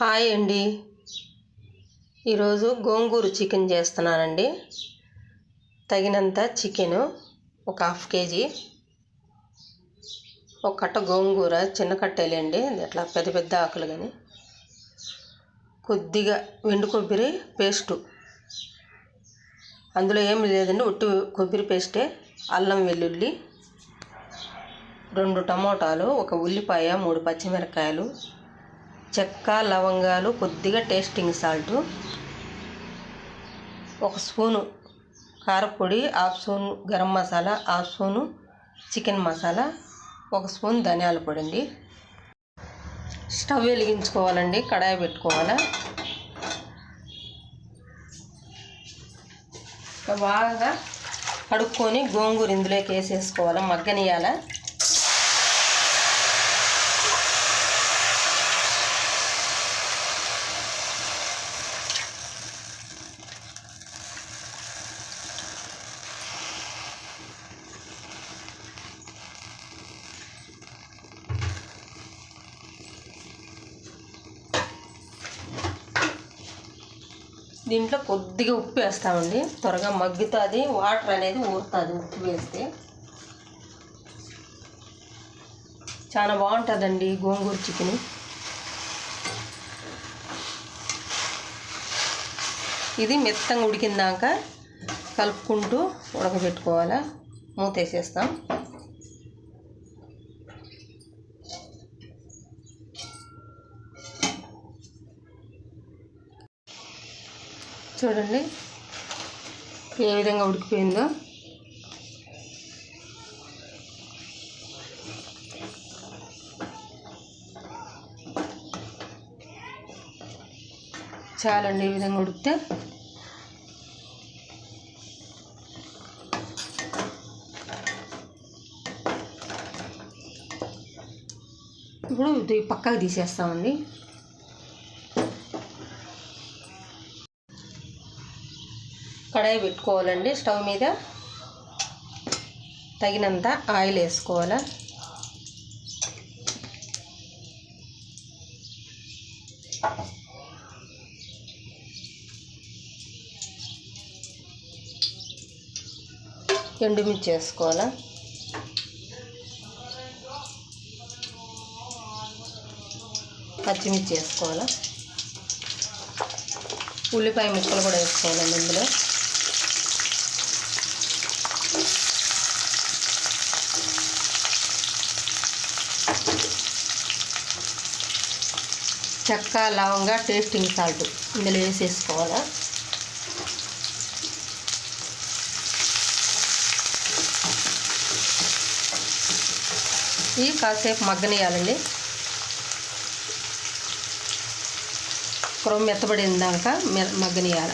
Hi అండి. ఈరోజు గోంగూర chicken చేస్తున్నానండి. తగినంత చికెను ఒక హాఫ్ కేజీ. ఒక కట్ట గోంగూర చిన్న కట్టేలేండి అట్లా పెద్ద పెద్ద ఆకులు కానీ. కొద్దిగా వెండు కొబ్బరి పేస్టు. అందులో ఏం లేదండి ఒట్టి కొబ్బరి పేస్టే అల్లం వెల్లుల్లి రెండు టమోటాలు ఒక ఉల్లిపాయ మూడు పచ్చిమిరపకాయలు చెక్క లవంగాలు కొద్దిగా టేస్టింగ్ సాల్ట్ ఒక స్పూను కారపొడి half spoon garam masala half spoon chicken masala ఒక స్పూన్ ధనియాల పొడి అండి స్టవ్ వెలిగించుకోవాలండి కడాయి పెట్టుకోవాలా. బాగా కడుక్కొని గోంగూర ఇందులోకి వేసేసుకోవాలి మగ్గనియాల దీంట్లో కొద్దిగా ఉప్పు వేస్తామండి. త్వరగా మగ్గుతుంది వాటర్ అనేది ఊరుతుంది ఉప్పు వేస్తే. చాలా బాగుంటుందండి గోంగూర చికెన్. ఇది మెత్తంగా ఉడికిందాక కలుపుకుంటూ ఉడకబెట్టుకోవాలా. మూత చూడండి. ఏ విధంగా ఉడికిపోయిందో. చాలండి ఈ విధంగా ఉడికితే. ఇప్పుడు పక్కకు తీసేస్తామండి. కడాయి పెట్టుకోవాలండి. స్టవ్ మీద తగినంత ఆయిల్ వేసుకోవాలా. ఎండుమిర్చి వేసుకోవాలా. పచ్చిమిర్చి వేసుకోవాలా. ఉల్లిపాయ ముక్కలు కూడా వేసుకోవాలండి ఇందులో. చెక్క లవంగా టేస్టింగ్ సాల్ట్ ఇందులో వేసేసుకోవాలా? ఇవి కాసేపు మగ్గనియాలండి కురం మెత్తబడిన దాకా మగ్గనియాల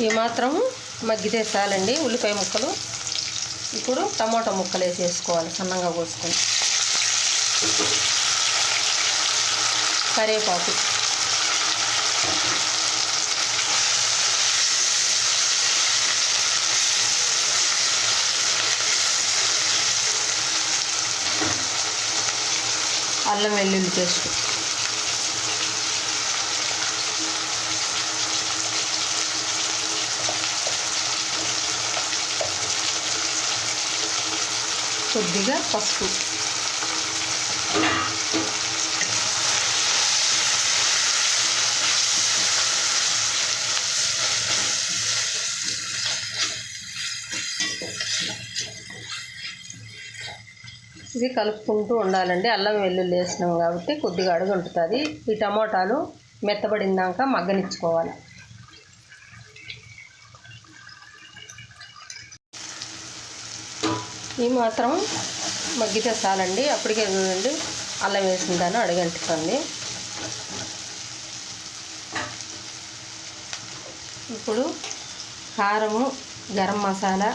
ఇవి మాత్రం మగ్గితే చాలండి ఉల్లిపాయ ముక్కలు. ఇప్పుడు టమాటా ముక్కలు వేసేసుకోవాలి సన్నంగా కోసుకొని. కరివేపాకు అల్లం వెల్లుల్లి పేస్ట్. కొద్దిగా పసుపు. ఇది కలుపుకుంటూ ఉండాలండి. అల్లం వెల్లుల్లి వేసినాం కాబట్టి కొద్దిగా అడుగు ఉంటుంది ఈ టమోటాలు మెత్తబడిందాక మగ్గనిచ్చుకోవాలి. ఈ మాత్రం మగ్గితే చాలండి. అప్పటికే చూడండి అల్లం వేసిన దాన్ని అడుగంటుతుంది. ఇప్పుడు కారము గరం మసాలా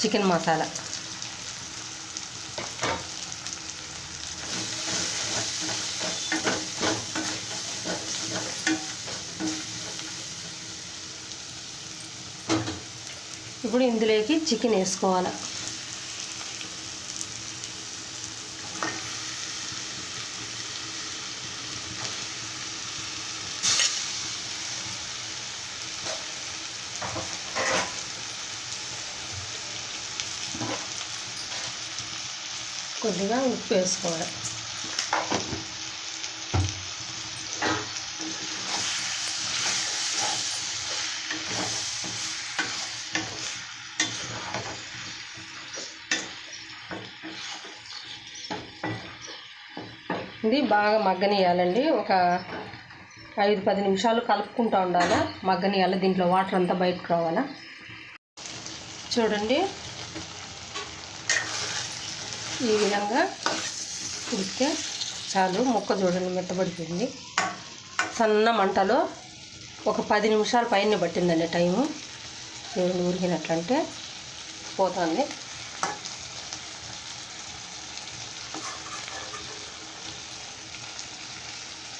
చికెన్ మసాలా. ఇప్పుడు ఇందులోకి చికెన్ వేసుకోవాలి. కొద్దిగా ఉప్పు వేసుకోవాలి. ఇది బాగా మగ్గనియాలండి ఒక ఐదు పది నిమిషాలు కలుపుకుంటూ ఉండాలా. మగ్గనియాలి దీంట్లో వాటర్ అంతా బయటకు రావాలా. చూడండి. ఈ విధంగా ఉడికితే చాలు ముక్క చూడండి మెత్తబడిపోయింది. సన్న మంటలో ఒక పది నిమిషాల పైన పట్టిందండి టైము. చూడండి ఉరికినట్లంటే పోతుంది.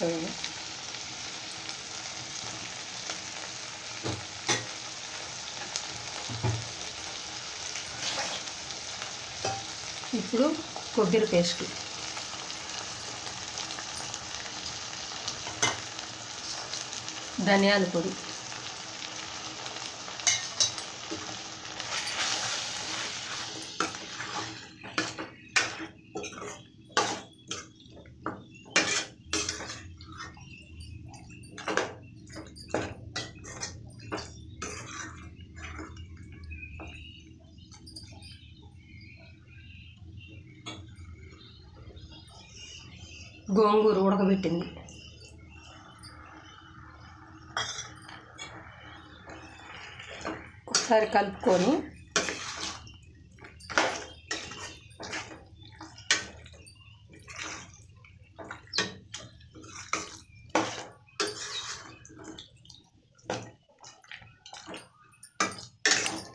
చూడండి ఇప్పుడు కొబ్బరి పేస్ట్. ధనియాల పొడి. గోంగూర ఉడకబెట్టింది. ఒకసారి కలుపుకొని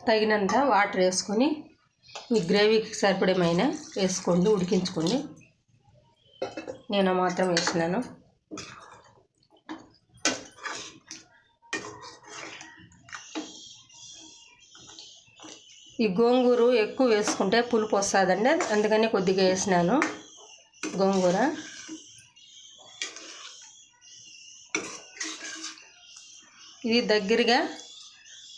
తగినంత వాటర్ వేసుకొని మీ గ్రేవీకి సరిపడమైన వేసుకోండి ఉడికించుకోండి. నేను మాత్రం వేసినాను. ఈ గోంగూర ఎక్కువ వేసుకుంటే పులుపు వస్తుందండి. అందుకని కొద్దిగా వేసినాను గోంగూర. ఇది దగ్గరగా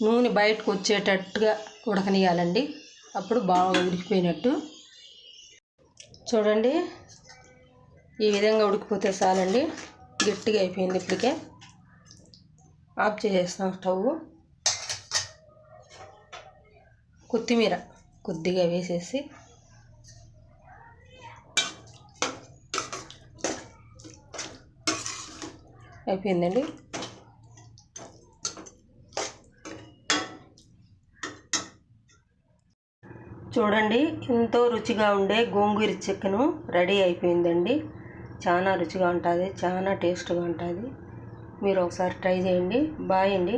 నూనె బయటకు వచ్చేటట్టుగా ఉడకనియాలండి. అప్పుడు బాగా ఉడికిపోయినట్టు. చూడండి. ఈ విధంగా ఉడికిపోతే చాలండి. గట్టిగా అయిపోయింది ఇప్పటికే. ఆఫ్ చేసేస్తాం స్టవ్. కొత్తిమీర కొద్దిగా వేసేసి. అయిపోయిందండి. చూడండి ఎంతో రుచిగా ఉండే గోంగూర చికెను రెడీ అయిపోయిందండి. చాలా రుచిగా ఉంటుంది చాలా టేస్ట్గా ఉంటుంది. మీరు ఒకసారి ట్రై చేయండి బాయ్ అండి.